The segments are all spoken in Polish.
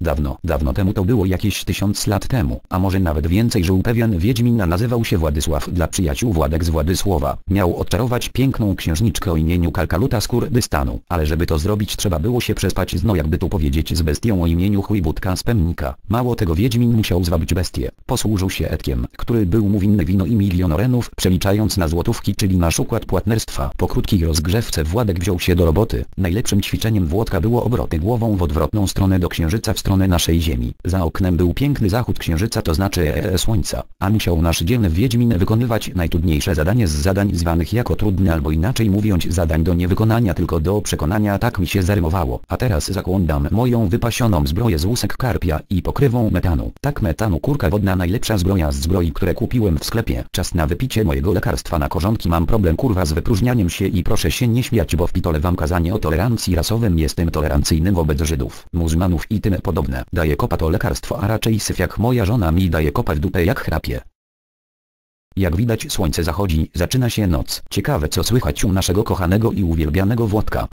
Dawno, dawno temu to było jakieś tysiąc lat temu, a może nawet więcej żył pewien wiedźmin nazywał się Władysław dla przyjaciół Władek z Władysława. Miał odczarować piękną księżniczkę o imieniu Kalkaluta z Kurdystanu, ale żeby to zrobić trzeba było się przespać z no jakby tu powiedzieć z bestią o imieniu Chujbutka z Pemnika. Mało tego wiedźmin musiał zwabić bestię. Posłużył się etkiem, który był mu winny wino i milion orenów przeliczając na złotówki czyli nasz układ płatnerstwa. Po krótkiej rozgrzewce Władek wziął się do roboty. Najlepszym ćwiczeniem Włodka było obroty głową w odwrotną stronę do księżyca w stronę naszej ziemi. Za oknem był piękny zachód księżyca to znaczy e, słońca, a musiał nasz dzielny wiedźmin wykonywać najtrudniejsze zadanie z zadań zwanych jako trudne albo inaczej mówiąc zadań do niewykonania tylko do przekonania tak mi się zarymowało. A teraz zakłądam moją wypasioną zbroję z łusek karpia i pokrywą metanu. Tak metanu kurka wodna najlepsza zbroja z zbroi które kupiłem w sklepie. Czas na wypicie mojego lekarstwa na korzonki mam problem kurwa z wypróżnianiem się i proszę się nie śmiać bo w pitole wam kazanie o tolerancji rasowym jestem tolerancyjny wobec Żydów, muzułmanów i tym podobne. Daję kopa to lekarstwo a raczej syf jak moja żona mi daje kopa w dupę jak chrapie. Jak widać słońce zachodzi, zaczyna się noc. Ciekawe co słychać u naszego kochanego i uwielbianego Włodka.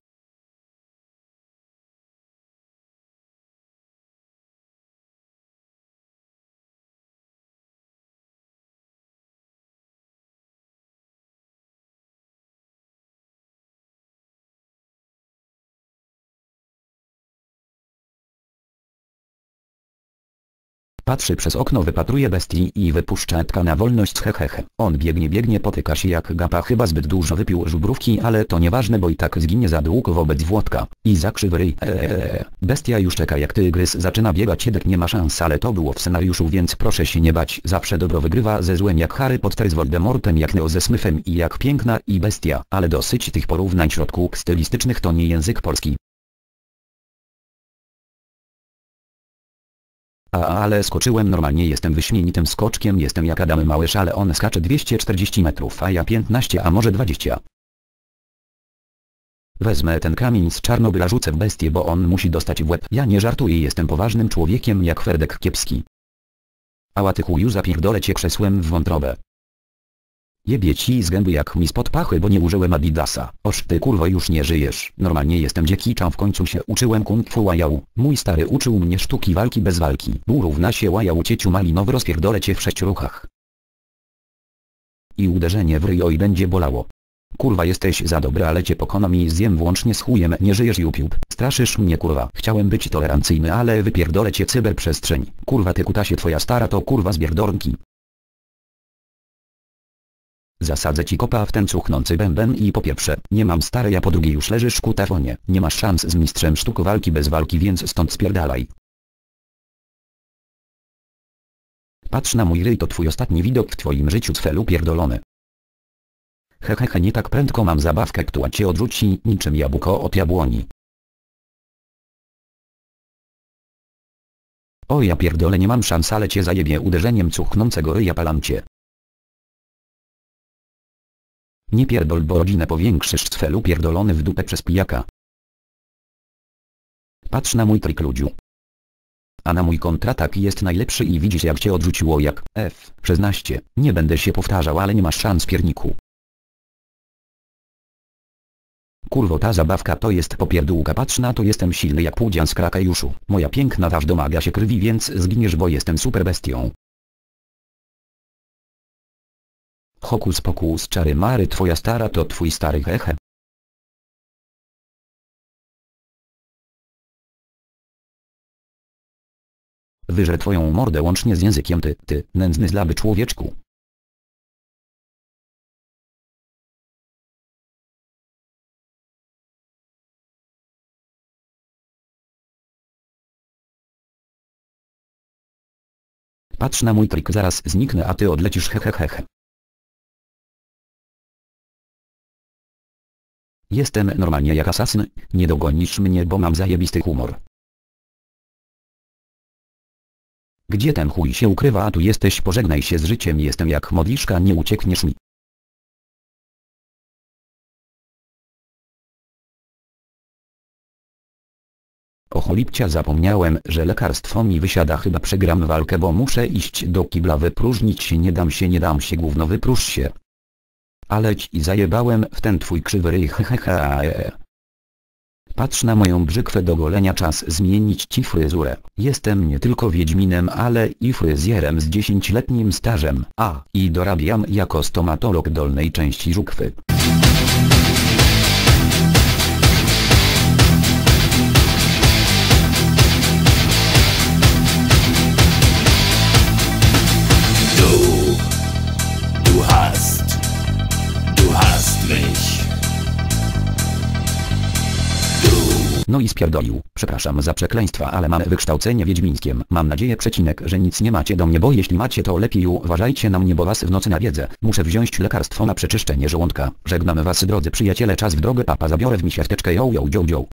Patrzy przez okno wypatruje bestii i wypuszcza Edka na wolność hehehe. On biegnie biegnie potyka się jak gapa chyba zbyt dużo wypił żubrówki ale to nieważne bo i tak zginie za długo wobec Włodka. I zakrzywy ryj. Eee. Bestia już czeka jak tygrys zaczyna biegać Edek nie ma szans ale to było w scenariuszu więc proszę się nie bać zawsze dobro wygrywa ze złem jak Harry Potter z Voldemortem jak Neo ze Smyfem i jak piękna i bestia ale dosyć tych porównań środków stylistycznych to nie język polski. A ale skoczyłem normalnie jestem wyśmienitym skoczkiem jestem jak Adam Małysz ale on skacze 240 metrów a ja 15 a może 20. Wezmę ten kamień z Czarnobyla rzucę w bestię bo on musi dostać w łeb. Ja nie żartuję jestem poważnym człowiekiem jak Ferdek Kiepski. Ała ty chuju zapierdolę cię krzesłem w wątrobę. Jebie ci z gęby jak mi spod pachy bo nie użyłem adidasa. Oż ty kurwo już nie żyjesz. Normalnie jestem dziekiczą w końcu się uczyłem kung fu. Mój stary uczył mnie sztuki walki bez walki. Bu równa się łajał cieciu malinowy rozpierdolę cię w sześć ruchach. I uderzenie w ryj oj będzie bolało. Kurwa jesteś za dobry ale cię pokonam i zjem włącznie z chujem nie żyjesz YouTube. Straszysz mnie kurwa. Chciałem być tolerancyjny ale wypierdolę cię cyberprzestrzeń. Kurwa ty kutasie twoja stara to kurwa zbierdornki. Zasadzę ci kopa w ten cuchnący bęben i po pierwsze, nie mam stare a po drugie już leżysz ku tafonie. Nie masz szans z mistrzem sztuk walki bez walki więc stąd spierdalaj. Patrz na mój ryj to twój ostatni widok w twoim życiu cfelu pierdolony. Hehehe nie tak prędko mam zabawkę która cię odrzuci niczym jabłko od jabłoni. O ja pierdolę nie mam szans ale cię zajebie uderzeniem cuchnącego ryja palamcie. Nie pierdol bo rodzinę powiększysz cfelu pierdolony w dupę przez pijaka. Patrz na mój trik ludziu. A na mój kontratak jest najlepszy i widzisz jak cię odrzuciło jak F. 16. Nie będę się powtarzał ale nie masz szans pierniku. Kurwo ta zabawka to jest popierdółka patrz na to jestem silny jak płudzian z krakajuszu. Moja piękna taż domaga się krwi więc zginiesz bo jestem super bestią. Hokus pokus czary mary twoja stara to twój stary hehe. Wyżę twoją mordę łącznie z językiem ty, ty, nędzny zlaby człowieczku. Patrz na mój trik zaraz zniknę a ty odlecisz hehehehe. Jestem normalnie jak asasyn, nie dogonisz mnie bo mam zajebisty humor. Gdzie ten chuj się ukrywa a tu jesteś pożegnaj się z życiem jestem jak modliszka nie uciekniesz mi. O cholipcia zapomniałem, że lekarstwo mi wysiada chyba przegram walkę bo muszę iść do kibla wypróżnić się nie dam się nie dam się gówno wypróż się. Ale ci zajebałem w ten twój krzywy ryj hehehe. Patrz na moją brzykwę do golenia czas zmienić ci fryzurę. Jestem nie tylko wiedźminem ale i fryzjerem z 10-letnim stażem. A, i dorabiam jako stomatolog dolnej części żuchwy. No i spierdolił. Przepraszam za przekleństwa, ale mam wykształcenie wiedźmińskiem. Mam nadzieję przecinek, że nic nie macie do mnie, bo jeśli macie to lepiej uważajcie na mnie, bo was w nocy nawiedzę. Muszę wziąć lekarstwo na przeczyszczenie żołądka. Żegnam was drodzy przyjaciele, czas w drogę, papa zabiorę w mi siateczkę, yo yo yo yo.